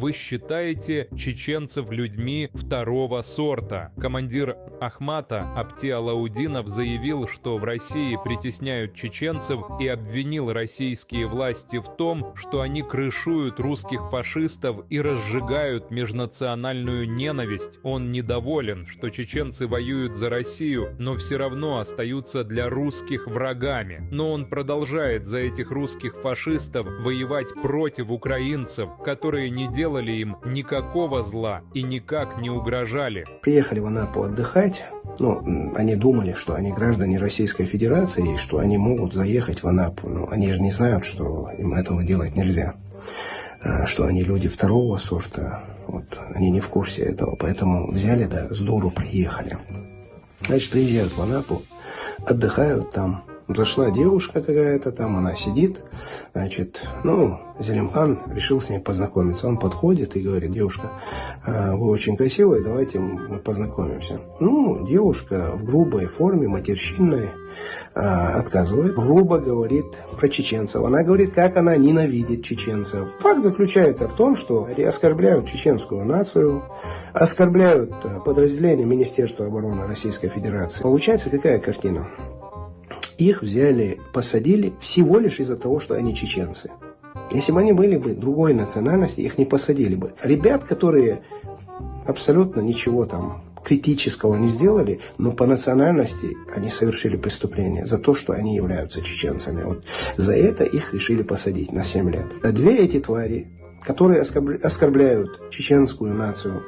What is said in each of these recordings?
вы считаете чеченцев людьми второго сорта. Командир Ахмата Апти Алаудинов заявил, что в России притесняют чеченцев и обвинил российские власти в том, что они крышуют русских фашистов и разжигают межнациональную ненависть. Он недоволен, что чеченцы воюют за Россию, но все равно остаются для русских врагами. Но он продолжает за этих русских фашистов воевать против украинцев, которые не делали им никакого зла и никак не угрожали. Приехали в Анапу отдыхать. Ну, они думали, что они граждане Российской Федерации и что они могут заехать в Анапу. Но они же не знают, что им этого делать нельзя. А, что они люди второго сорта. Вот, они не в курсе этого. Поэтому взяли, да, с дуру приехали. Значит, приезжают в Анапу, отдыхают там. Зашла девушка какая-то там, она сидит, значит, ну, Зелимхан решил с ней познакомиться. Он подходит и говорит, девушка, «А, вы очень красивая, давайте мы познакомимся. Ну, девушка в грубой форме, матерщинной, а, отказывает, грубо говорит про чеченцев. Она говорит, как она ненавидит чеченцев. Факт заключается в том, что оскорбляют чеченскую нацию, оскорбляют подразделения Министерства обороны Российской Федерации. Получается какая картина? Их взяли, посадили всего лишь из-за того, что они чеченцы. Если бы они были бы другой национальности, их не посадили бы. Ребят, которые абсолютно ничего там критического не сделали, но по национальности они совершили преступление за то, что они являются чеченцами. Вот за это их решили посадить на 7 лет. А две эти твари, которые оскорбляют чеченскую нацию,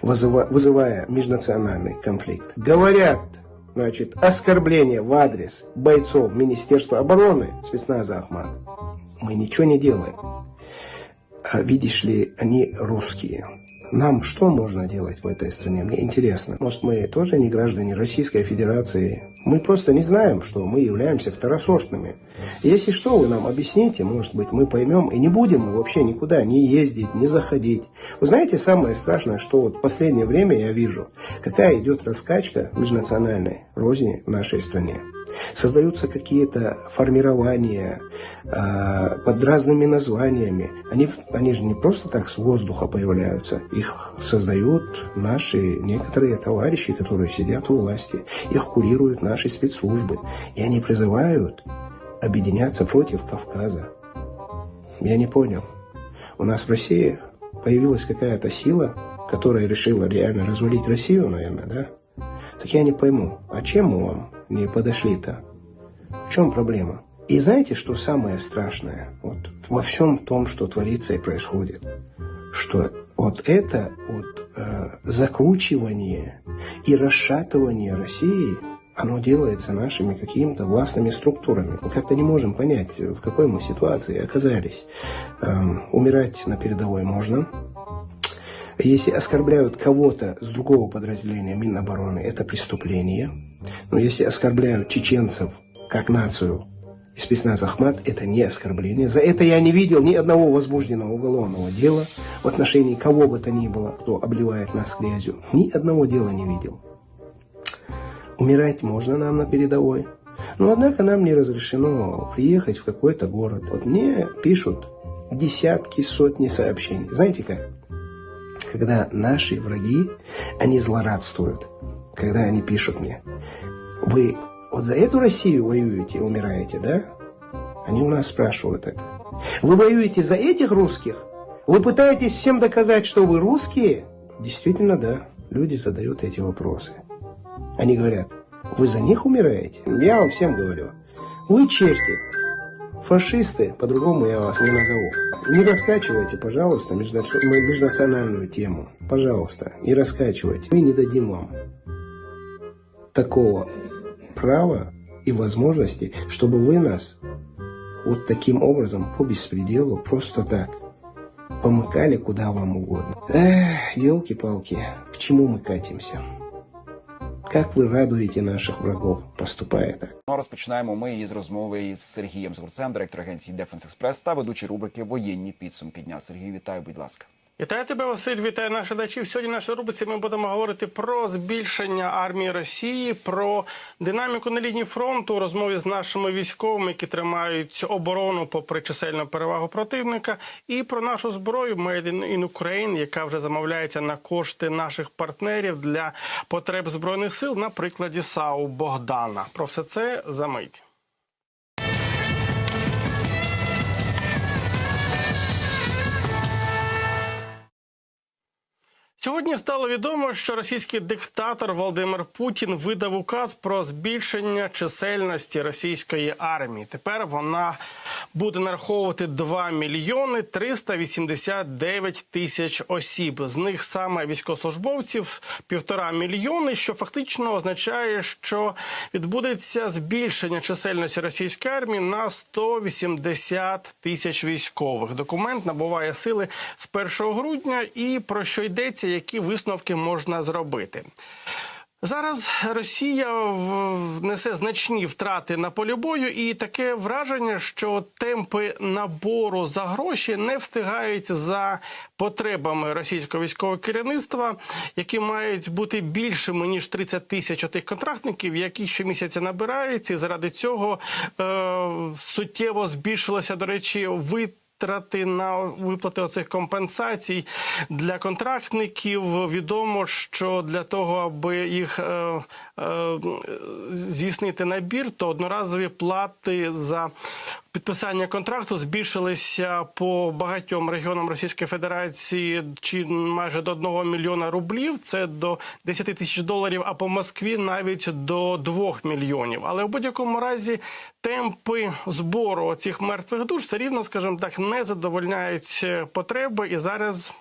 вызывая межнациональный конфликт, говорят, значит, оскорбление в адрес бойцов Министерства обороны спецназа Ахмат. Мы ничего не делаем. А видишь ли, они русские. Нам что можно делать в этой стране? Мне интересно. Может, мы тоже не граждане Российской Федерации? Мы просто не знаем, что мы являемся второсортными. Если что, вы нам объясните, может быть, мы поймем, и не будем мы вообще никуда не ездить, не заходить. Вы знаете, самое страшное, что вот в последнее время я вижу, какая идет раскачка межнациональной розни в нашей стране. Создаются какие-то формирования э, под разными названиями. Они, они же не просто так с воздуха появляются. Их создают наши некоторые товарищи, которые сидят у власти. Их курируют наши спецслужбы. И они призывают объединяться против Кавказа. Я не понял. У нас в России появилась какая-то сила, которая решила реально развалить Россию, наверное, да? Так я не пойму, а чем мы вам не подошли-то? В чем проблема? И знаете, что самое страшное вот во всем том, что творится и происходит? Что вот это вот э, закручивание и расшатывание России, оно делается нашими какими-то властными структурами. Мы как-то не можем понять, в какой мы ситуации оказались. Эм, умирать на передовой можно, если оскорбляют кого-то с другого подразделения Минобороны, это преступление. Но если оскорбляют чеченцев как нацию и спецназ Ахмат, это не оскорбление. За это я не видел ни одного возбужденного уголовного дела в отношении кого бы то ни было, кто обливает нас грязью. Ни одного дела не видел. Умирать можно нам на передовой. Но однако нам не разрешено приехать в какой-то город. Вот мне пишут десятки, сотни сообщений. Знаете как? Когда наши враги, они злорадствуют, когда они пишут мне, вы вот за эту Россию воюете умираете, да? Они у нас спрашивают так. Вы воюете за этих русских? Вы пытаетесь всем доказать, что вы русские? Действительно, да. Люди задают эти вопросы. Они говорят, вы за них умираете? Я вам всем говорю. Вы черти, фашисты, по-другому я вас не назову. Не раскачивайте, пожалуйста, межнациональную тему. Пожалуйста, не раскачивайте. Мы не дадим вам такого права и возможности, чтобы вы нас вот таким образом по беспределу просто так помыкали куда вам угодно. Эх, елки-палки, к чему мы катимся? Как ви радуєте наших врагов, поступає так. Ну, розпочинаємо ми із розмови із Сергієм Згурцем, директор агенції Дефенс Експрес та ведучий рубрики Воєнні підсумки дня. Сергій, вітаю, будь ласка. Вітаю тебе, Василь. Вітаю наших глядачів. Сьогодні в нашій рубриці ми будемо говорити про збільшення армії Росії, про динаміку на лінії фронту розмові з нашими військовими, які тримають оборону попри чисельну перевагу противника, і про нашу зброю Made in Ukraine, яка вже замовляється на кошти наших партнерів для потреб збройних сил на прикладі САУ Богдана. Про все це за мить. Сьогодні стало відомо, що російський диктатор Володимир Путін видав указ про збільшення чисельності російської армії. Тепер вона буде нараховувати 2 мільйони 389 тисяч осіб. З них саме військовослужбовців півтора мільйони, що фактично означає, що відбудеться збільшення чисельності російської армії на 180 тисяч військових. Документ набуває сили з 1 грудня і про що йдеться, які висновки можна зробити. Зараз Росія в- несе значні втрати на полі бою, і таке враження, що темпи набору за гроші не встигають за потребами російського військового керівництва, які мають бути більшими ніж 30 тисяч отих контрактників, які щомісяця набираються. І заради цього е, суттєво збільшилося, до речі, вид витрати на виплати оцих компенсацій для контрактників. Відомо, що для того, аби їх е, е, здійснити набір, то одноразові плати за підписання контракту збільшилися по багатьом регіонам Російської Федерації чи майже до 1 мільйона рублів. Це до 10 тисяч доларів, а по Москві навіть до 2 мільйонів. Але в будь-якому разі темпи збору цих мертвих душ все рівно, скажімо так, не задовольняють потреби і зараз.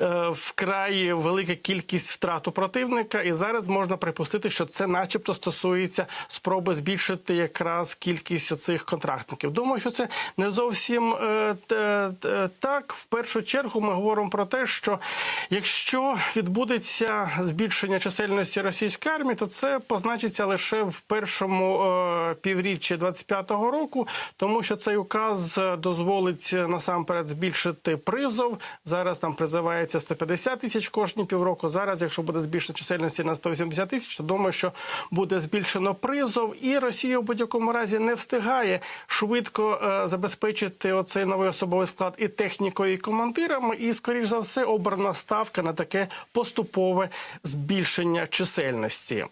Е, Вкрай велика кількість втрат у противника, і зараз можна припустити, що це, начебто, стосується спроби збільшити якраз кількість цих контрактників. Думаю, що це не зовсім е, так. В першу чергу ми говоримо про те, що якщо відбудеться збільшення чисельності російської армії, то це позначиться лише в першому е, півріччі 25-го року, тому що цей указ дозволить насамперед збільшити призов. Зараз там призивається 150 тисяч кожні півроку. Зараз, якщо буде збільшено чисельності на 180 тисяч, то думаю, що буде збільшено призов, і Росія в будь-якому разі не встигає швидко е, забезпечити оцей новий особовий склад і технікою, і командирами. І, скоріш за все, обрана ставка на таке поступове збільшення чисельності.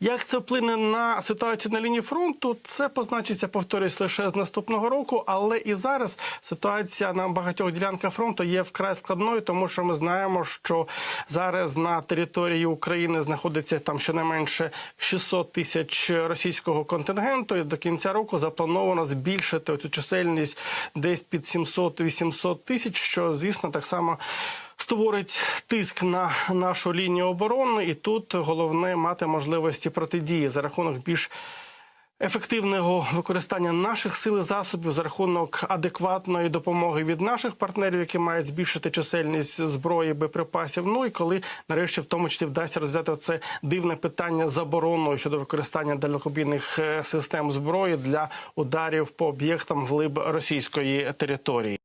Як це вплине на ситуацію на лінії фронту? Це позначиться, повторюсь, лише з наступного року. Але і зараз ситуація на багатьох ділянках фронту є вкрай складною, тому що ми знаємо, що зараз на території України знаходиться там щонайменше 600 тисяч російського контингенту. І до кінця року заплановано збільшити цю чисельність десь під 700-800 тисяч, що звісно так само створить тиск на нашу лінію оборони, і тут головне мати можливості протидії за рахунок більш ефективного використання наших сил і засобів за рахунок адекватної допомоги від наших партнерів, які мають збільшити чисельність зброї боєприпасів. Ну і коли нарешті в тому числі вдасться розв'язати це дивне питання забороною щодо використання далекобійних е, систем зброї для ударів по об'єктам вглиб російської території.